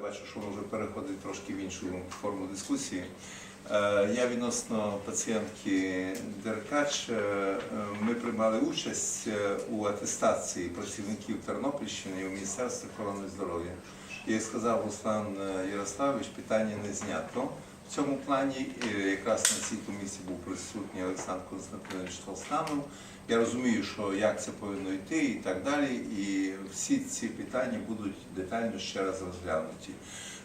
бачу, що вже переходить трошки в іншу форму дискусії. Е, Я відносно пацієнтки Деркач, е, ми приймали участь е, у атестації працівників Тернопільщини у Міністерстві охорони здоров'я. І сказав Руслан Ярославович, питання не знято. Цьому плані якраз на цій комісії був присутній Олександр Константинович Толстанов. Я розумію, що як це повинно йти і так далі. І всі ці питання будуть детально ще раз розглянуті.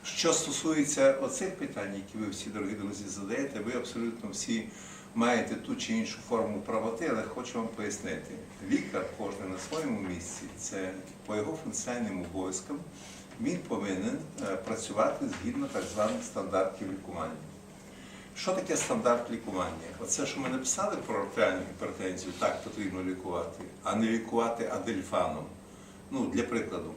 Що стосується оцих питань, які ви всі, дорогі друзі, задаєте, ви абсолютно всі маєте ту чи іншу форму правоти, але хочу вам пояснити. Лікар кожен на своєму місці, це по його функціональним обов'язкам, він повинен е, працювати згідно так званих стандартів лікування. Що таке стандарт лікування? Оце, що ми написали про артеріальну гіпертензію, так потрібно лікувати, а не лікувати адельфаном. Ну, для прикладу,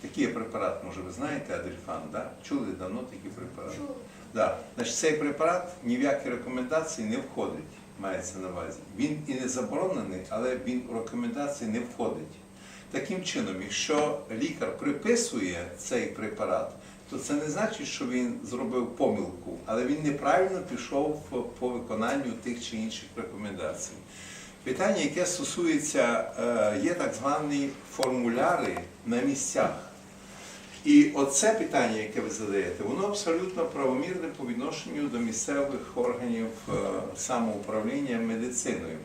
такий препарат, може ви знаєте, адельфан, да? чули давно такий препарат? Чули. Да. Значить, цей препарат ні в які рекомендації не входить, мається на увазі. Він і не заборонений, але він у рекомендації не входить. Таким чином, якщо лікар приписує цей препарат, то це не значить, що він зробив помилку, але він неправильно пішов по виконанню тих чи інших рекомендацій. Питання, яке стосується, е, є так звані формуляри на місцях. І оце питання, яке ви задаєте, воно абсолютно правомірне по відношенню до місцевих органів е, самоуправління медициною.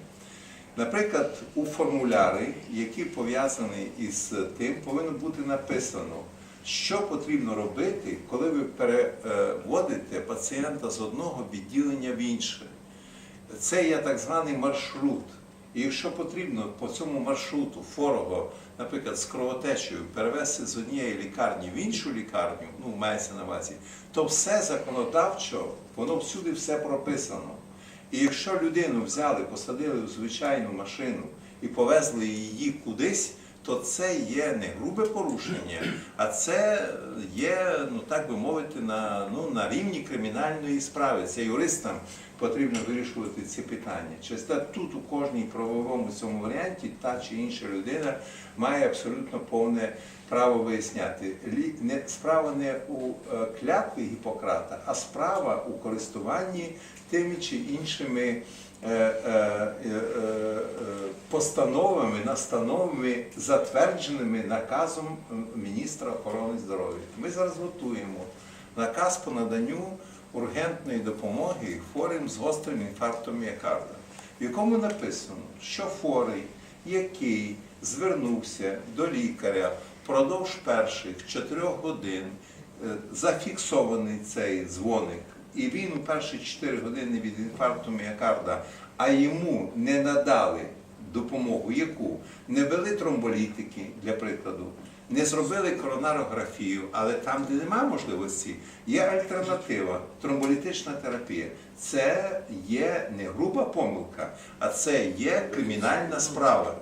Наприклад, у формулярі, які пов'язані із тим, повинно бути написано, що потрібно робити, коли ви переводите пацієнта з одного відділення в інше. Це є так званий маршрут. І якщо потрібно по цьому маршруту хворого, наприклад, з кровотечею перевести з однієї лікарні в іншу лікарню, ну мається на увазі, то все законодавчо, воно всюди все прописано. І якщо людину взяли, посадили в звичайну машину і повезли її кудись, то це є не грубе порушення, а це є, ну так би мовити, на, ну, на рівні кримінальної справи. Це юристам потрібно вирішувати ці питання. Через те тут у кожній правовому цьому варіанті та чи інша людина має абсолютно повне право виясняти. Не- Справа не у е, клятві Гіппократа, а справа у користуванні тими чи іншими постановами, настановами, затвердженими наказом е, міністра охорони здоров'я. Ми зараз готуємо наказ по наданню ургентної допомоги хворим з гострим інфарктом міокарда, в якому написано, що хворий, який звернувся до лікаря впродовж перших чотирьох годин, е, зафіксований цей дзвоник, і він у перші 4 години від інфаркту міокарда, а йому не надали допомогу, яку не вели тромболітики, для прикладу, не зробили коронарографію, але там, де немає можливості, є альтернатива тромболітична терапія. Це є не груба помилка, а це є кримінальна справа.